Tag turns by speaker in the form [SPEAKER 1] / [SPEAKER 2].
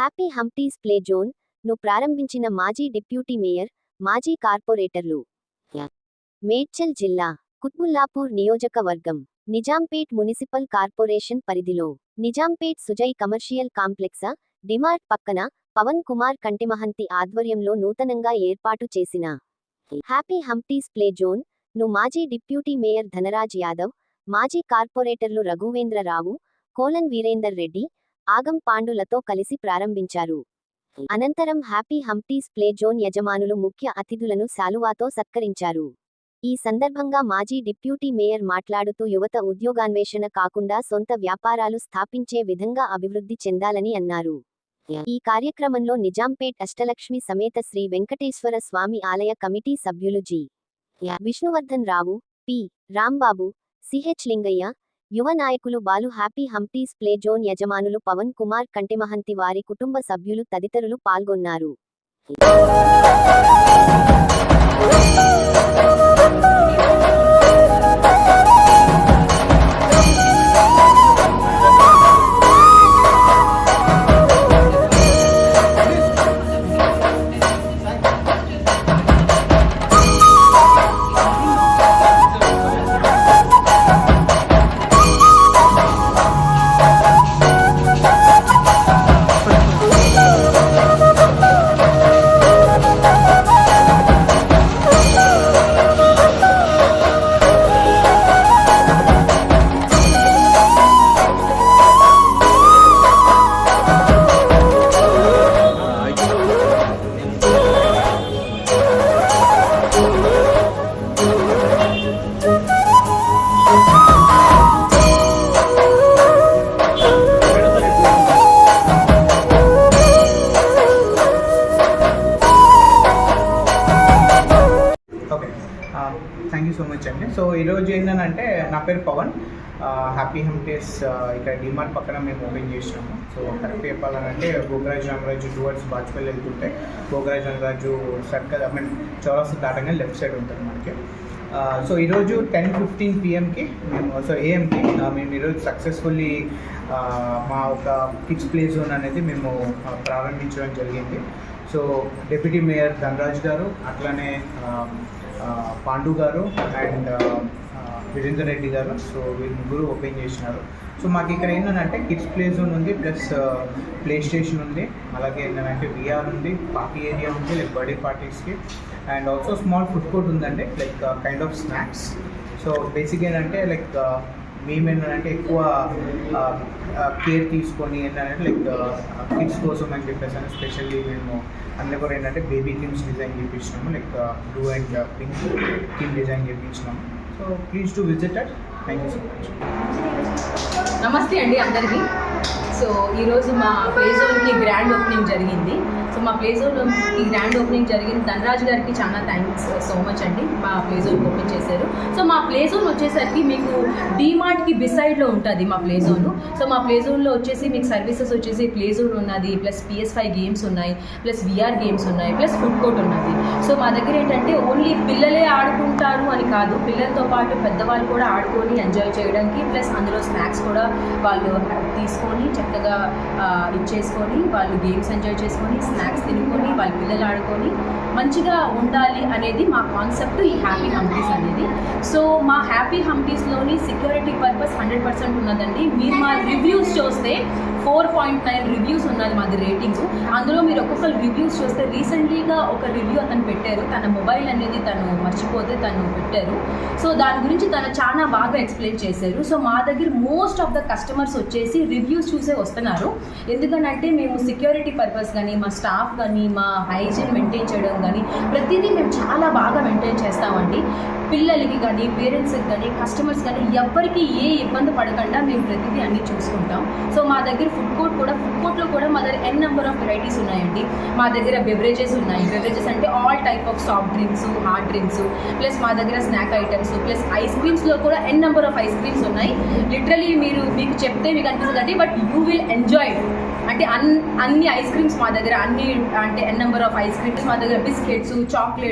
[SPEAKER 1] Happy Humpty's play జోన్ను ప్రారంభించిన మాజీ deputy mayor మాజీ కార్పొరేటర్లు. మేడ్చల్ జిల్లా కుత్బుల్లాపూర్ నియోజకవర్గం నిజాంపేట్ మున్సిపల్ కార్పొరేషన్ పరిధిలో. Nizampet Sujay commercial complex DMart పక్కన పవన్ కుమార్ కంటిమహంతి ఆధ్వర్యంలో నూతనంగా ఏర్పాటు చేసిన హ్యాపీ హంప్టీస్ ప్లే జోన్ను మాజీ డిప్యూటీ మేయర్ ధనరాజ్ యాదవ్ మాజీ కార్పొరేటర్లు రఘువేంద్రరావు కోలన్ వీరేందర్ రెడ్డి ఆగం పాండులతో కలిసి ప్రారంభించారు. అనంతరం హ్యాపీ హంప్టీస్ ప్లే జోన్ యజమానులు ముఖ్య అతిథులను శాలువాతో సత్కరించారు. ఈ సందర్భంగా మాజీ డిప్యూటీ మేయర్ మాట్లాడుతూ యువత ఉద్యోగాన్వేషణ కాకుండా సొంత వ్యాపారాలు స్థాపించే విధంగా అభివృద్ధి చెందాలని అన్నారు. ఈ కార్యక్రమంలో నిజాంపేట్ అష్టలక్ష్మి సమేత శ్రీ వెంకటేశ్వర స్వామి ఆలయ కమిటీ సభ్యులు G. Vishnuvardhan Rao P. Rambabu CH Lingaiah యువ నాయకులు Balu happy Humpty's play zone యజమానులు పవన్ కుమార్ కంటిమహంతి వారి కుటుంబ సభ్యులు తదితరులు పాల్గొన్నారు.
[SPEAKER 2] థ్యాంక్ యూ సో మచ్ అండి సో ఈరోజు ఏంటంటే నా పేరు పవన్. హ్యాపీ హెమ్టేస్ ఇక్కడ డిమార్ట్ పక్కన మేము ఓపెన్ చేసినాము. సో కరెక్ట్ చెప్పాలంటే భోగరాజు రామరాజు టువర్డ్స్ బాజ్పల్లి వెళ్తుంటే Bhogaraju Ramaraju circle I mean చౌరస్తా దాటంగా లెఫ్ట్ సైడ్ ఉంటుంది మనకి. సో ఈరోజు టెన్ ఫిఫ్టీన్ పిఎంకి మేము సో ఏఎంకి మేము ఈరోజు సక్సెస్ఫుల్లీ మా ఒక కిడ్స్ ప్లే జోన్ అనేది మేము ప్రారంభించడం జరిగింది. సో డిప్యూటీ మేయర్ ధనరాజ్ గారు అట్లానే పాండు గారు అండ్ వీరేందర్ రెడ్డి గారు. సో వీళ్ళు ముగ్గురు ఓపెన్ చేసినారు. సో మాకు ఇక్కడ ఏంటంటే కిడ్స్ ప్లే జోన్ ఉంది ప్లస్ ప్లే స్టేషన్ ఉంది. అలాగే ఏంటంటే విఆర్ ఉంది పార్టీ ఏరియా ఉంది లైక్ బర్త్డే పార్టీస్కి. And also small food court ఉందండి like kind of snacks so basic ఏంటంటే లైక్ మేము ఏంటంటే ఎక్కువ కేర్ తీసుకొని ఏంటంటే లైక్ కిడ్స్ కోసం అని చెప్పేసి అని స్పెషల్లీ మేము అందులో కూడా ఏంటంటే బేబీ థీమ్స్ డిజైన్ చేయించినాము లైక్ బ్లూ అండ్ పింక్ కిమ్ design చేయించినాము so please to visit at thank you so much
[SPEAKER 3] నమస్తే అండి అందరికీ. సో ఈరోజు మా ప్లే జోన్కి గ్రాండ్ ఓపెనింగ్ జరిగింది. సో మా ప్లే ఈ గ్రాండ్ ఓపెనింగ్ జరిగింది ధనరాజ్ గారికి చాలా థ్యాంక్స్ సో మచ్ అండి. మా ప్లే జోన్ ఓపెన్ చేశారు. సో మా ప్లే జోన్ వచ్చేసరికి మీకు డీమార్ట్కి బిసైడ్లో ఉంటుంది మా ప్లే జోన్ సో మా ప్లే జోన్లో వచ్చేసి మీకు సర్వీసెస్ వచ్చేసి ప్లే జోన్ ఉన్నది ప్లస్ పిఎస్ ఫైవ్ గేమ్స్ ఉన్నాయి ప్లస్ విఆర్ గేమ్స్ ఉన్నాయి ప్లస్ ఫుడ్ కోర్ట్ ఉన్నది. సో మా దగ్గర ఏంటంటే ఓన్లీ పిల్లలే ఆడుకుంటారు అని కాదు. పిల్లలతో పాటు పెద్దవాళ్ళు కూడా ఆడుకొని ఎంజాయ్ చేయడానికి ప్లస్ అందులో స్నాక్స్ కూడా వాళ్ళు తీసుకొని చక్కగా ఇచ్చేసుకొని వాళ్ళు గేమ్స్ ఎంజాయ్ చేసుకొని స్నాక్స్ తినుకొని వాళ్ళ పిల్లలు ఆడుకొని మంచిగా ఉండాలి అనేది మా కాన్సెప్ట్ ఈ హ్యాపీ హంపీస్ అనేది. సో మా హ్యాపీ హంపీస్లోని సెక్యూరిటీ పర్పస్ హండ్రెడ్ పర్సెంట్ ఉన్నదండి. మీరు మా రివ్యూస్ చూస్తే ఫోర్ పాయింట్ నైన్ రివ్యూస్ ఉన్నది మాది రేటింగ్ అందులో మీరు ఒక్కొక్కరు రివ్యూస్ చూస్తే రీసెంట్లీగా ఒక రివ్యూ అతను పెట్టారు. తన మొబైల్ అనేది తను మర్చిపోతే తను పెట్టారు. సో దాని గురించి తను చాలా బాగా ఎక్స్ప్లెయిన్ చేశారు. సో మా దగ్గర మోస్ట్ ఆఫ్ ద కస్టమర్స్ వచ్చేసి రివ్యూస్ చూసే వస్తున్నారు. ఎందుకంటే మేము సెక్యూరిటీ పర్పస్ కానీ మా స్టాఫ్ కానీ మా హైజీన్ మెయింటైన్ చేయడం కానీ ప్రతిదీ మేము చాలా బాగా మెయింటైన్ చేస్తామండి. పిల్లలకి కానీ పేరెంట్స్కి కానీ కస్టమర్స్ కానీ ఎవరికి ఏ ఇబ్బంది పడకుండా మేము ప్రతిదీ అన్ని చూసుకుంటాం. సో మా దగ్గర ఫుడ్ కోర్ట్ కూడా ఫుడ్ కోర్ట్లో కూడా మా దగ్గర ఎన్ నెంబర్ ఆఫ్ వెరైటీస్ ఉన్నాయండి. మా దగ్గర బెవరేజెస్ ఉన్నాయి. బెవరేజెస్ అంటే all type of soft drinks hard drinks plus మా దగ్గర స్నాక్ ఐటమ్స్ ప్లస్ ఐస్ క్రీమ్స్లో కూడా n number of ice creams ఉన్నాయి. లిటరలీ మీరు మీకు చెప్తే మీకు అనిపిస్తుంది బట్ యూ విల్ ఎంజాయ్ అంటే అన్ అన్ని ఐస్ క్రీమ్స్ మా దగ్గర అన్ని అంటే n number of ice creams మా దగ్గర బిస్కెట్స్ చాక్లెట్